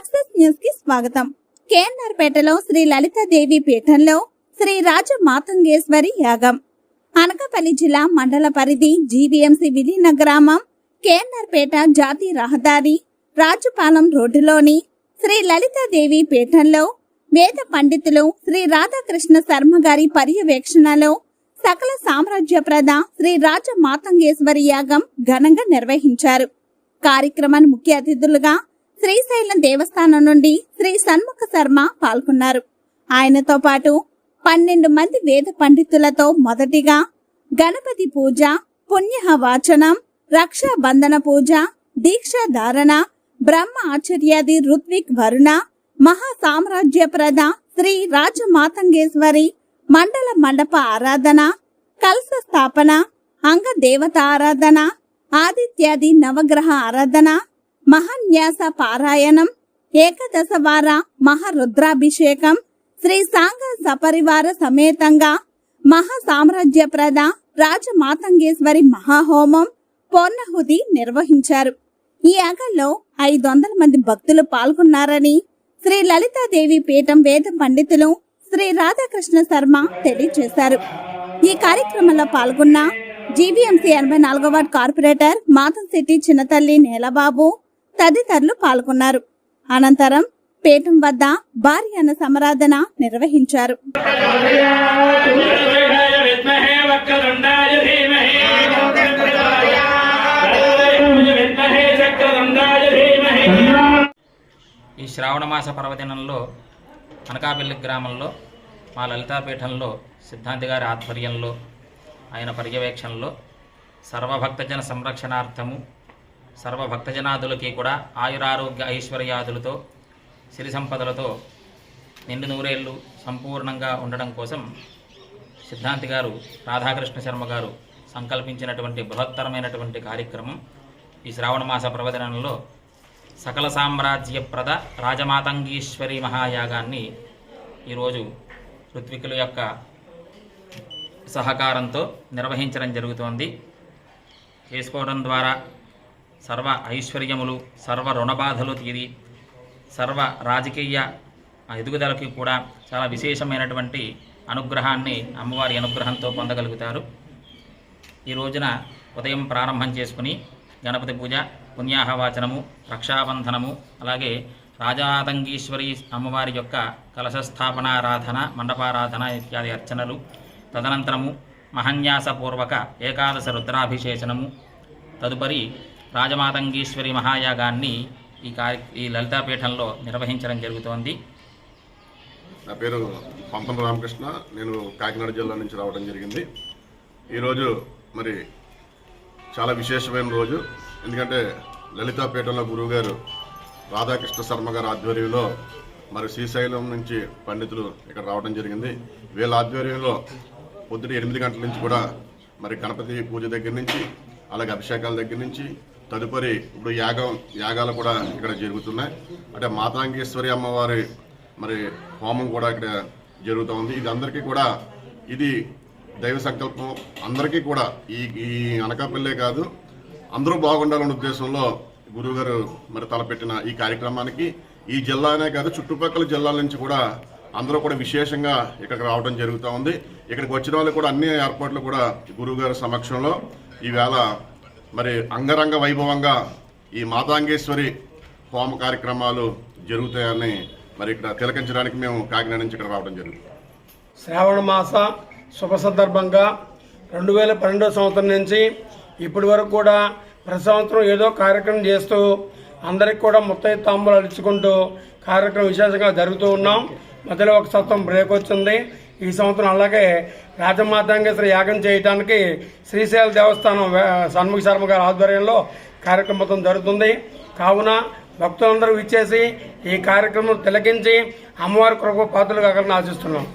స్వాగతం. కేఎన్ఆర్పేటలో శ్రీ లలితాదేవి పీఠంలో శ్రీ రాజ మాతంగేశ్వరి యాగం. అనకాపల్లి జిల్లా మండల పరిధి జీవీఎంసీ విలీన గ్రామం కేఎన్ఆర్పేట జాతీయ రహదారి రాజుపాలెం రోడ్డులోని శ్రీ లలితాదేవి పీఠంలో వేద పండితులు శ్రీ రాధాకృష్ణ శర్మ గారి పర్యవేక్షణలో సకల సామ్రాజ్యప్రద శ్రీ రాజ మాతంగేశ్వరి యాగం ఘనంగా నిర్వహించారు. కార్యక్రమాన్ని ముఖ్య అతిథులుగా శ్రీశైలం దేవస్థానం నుండి శ్రీ సన్ముఖ శర్మ పాల్గొన్నారు. ఆయనతో పాటు పన్నెండు మంది వేద పండితులతో మొదటిగా గణపతి పూజ పుణ్య వాచనం రక్షా బంధన పూజ దీక్షా ధారణ బ్రహ్మ ఆచార్యాది ఋత్విక్ వరుణ మహా సామ్రాజ్యప్రద శ్రీ రాజమాతంగేశ్వరి మండల మండప ఆరాధన కలస స్థాపన అంగ దేవత ఆరాధన ఆదిత్యాది నవగ్రహ ఆరాధన మహాన్యాస పారాయణం ఏకదశ వార మహారుద్రాభిషేకం శ్రీ సాంగ సపరివార సమేతంగా మహాసామ్రాజ్యప్రద రాజమాతంగేశ్వరి మహాహోమం పూర్ణహుతి నిర్వహించారు. ఈ యాగంలో ఐదు వందల మంది భక్తులు పాల్గొన్నారని శ్రీ లలితాదేవి పీఠం వేద పండితులు శ్రీ రాధాకృష్ణ శర్మ తెలియజేశారు. ఈ కార్యక్రమంలో పాల్గొన్న జీబీఎంసీ ఎనభై నాలుగో వార్డ్ కార్పొరేటర్ మాతం సిటీ చిన్నతల్లి నేలబాబు తదితరులు పాల్గొన్నారు. అనంతరం పేటం వద్ద భారీ అన్న సమరాధన నిర్వహించారు. ఈ శ్రావణమాస పర్వదినంలో అనకాపల్లి గ్రామంలో మా లలితాపీఠంలో సిద్ధాంతి గారి ఆధ్వర్యంలో ఆయన పర్యవేక్షణలో సర్వభక్తజన సంరక్షణార్థము సర్వభక్తజనాదులకి కూడా ఆయురారోగ్య ఐశ్వర్యాదులతో సిరి సంపదలతో నిండు నూరేళ్ళు సంపూర్ణంగా ఉండడం కోసం సిద్ధాంతి గారు రాధాకృష్ణ శర్మ గారు సంకల్పించినటువంటి బృహత్తరమైనటువంటి కార్యక్రమం ఈ శ్రావణమాస ప్రవచనంలో సకల సామ్రాజ్యప్రద రాజమాతంగీశ్వరి మహాయాగాన్ని ఈరోజు ఋత్వికుల యొక్క సహకారంతో నిర్వహించడం జరుగుతోంది. చేసుకోవడం ద్వారా సర్వ ఐశ్వర్యములు సర్వ రుణబాధలు తీరి సర్వ రాజకీయ ఎదుగుదలకి కూడా చాలా విశేషమైనటువంటి అనుగ్రహాన్ని అమ్మవారి అనుగ్రహంతో పొందగలుగుతారు. ఈ రోజున ఉదయం ప్రారంభం చేసుకుని గణపతి పూజ పుణ్యాహవాచనము రక్షాబంధనము అలాగే రాజాతంగీశ్వరి అమ్మవారి యొక్క కలశస్థాపనారాధన మండపారాధన ఇత్యాది అర్చనలు తదనంతరము మహన్యాసపూర్వక ఏకాదశ రుద్రాభిషేచనము తదుపరి రాజమాతంగీశ్వరి మహాయాగాన్ని ఈ కార్య ఈ లలితాపీఠంలో నిర్వహించడం జరుగుతోంది. నా పేరు పంపన రామకృష్ణ. నేను కాకినాడ జిల్లా నుంచి రావడం జరిగింది. ఈరోజు మరి చాలా విశేషమైన రోజు. ఎందుకంటే లలితాపీఠంలో గురువుగారు రాధాకృష్ణ శర్మ గారి ఆధ్వర్యంలో మరి శ్రీశైలం నుంచి పండితులు ఇక్కడ రావడం జరిగింది. వీళ్ళ ఆధ్వర్యంలో పొద్దున ఎనిమిది గంటల నుంచి కూడా మరి గణపతి పూజ దగ్గర నుంచి అలాగే అభిషేకాల దగ్గర నుంచి తదుపరి ఇప్పుడు యాగం యాగాలు కూడా ఇక్కడ జరుగుతున్నాయి. అంటే మాతాంగేశ్వరి అమ్మవారి మరి హోమం కూడా ఇక్కడ జరుగుతూ ఉంది. ఇది అందరికీ కూడా ఇది దైవ సంకల్పం. అందరికీ కూడా ఈ ఈ అనకాపల్లే కాదు అందరూ బాగుండాలనే ఉద్దేశంలో గురువుగారు మరి తలపెట్టిన ఈ కార్యక్రమానికి ఈ జిల్లానే కాదు చుట్టుపక్కల జిల్లాల నుంచి కూడా అందరూ కూడా విశేషంగా ఇక్కడికి రావడం జరుగుతూ ఉంది. ఇక్కడికి వచ్చిన వాళ్ళు కూడా అన్ని ఏర్పాట్లు కూడా గురువుగారి సమక్షంలో ఈవేళ మరి అంగరంగ వైభవంగా ఈ మాతాంగేశ్వరి హోమ కార్యక్రమాలు జరుగుతాయని మరి ఇక్కడ తిలకించడానికి మేము కాకినాడ నుంచి ఇక్కడ రావడం జరిగింది. శ్రావణ మాస శుభ సందర్భంగా రెండు వేల పన్నెండో సంవత్సరం నుంచి ఇప్పటి వరకు కూడా ప్రతి సంవత్సరం ఏదో కార్యక్రమం చేస్తూ అందరికి కూడా ముత్తై తాంబూలు అలుచుకుంటూ కార్యక్రమం విశేషంగా జరుగుతూ ఉన్నాం. మధ్యలో ఒక సంవత్సరం బ్రేక్ వచ్చింది. ఈ సంవత్సరం అలాగే రాజమాతాంగేశ్వరి యాగం చేయడానికి శ్రీశైల దేవస్థానం వే- సన్ముఖ శర్మ గారి ఆధ్వర్యంలో కార్యక్రమం జరుగుతుంది. కావున భక్తులందరూ ఇచ్చేసి ఈ కార్యక్రమం తిలకించి అమ్మవారి కృప పాత్రలు కావాలని ఆశిస్తున్నాం.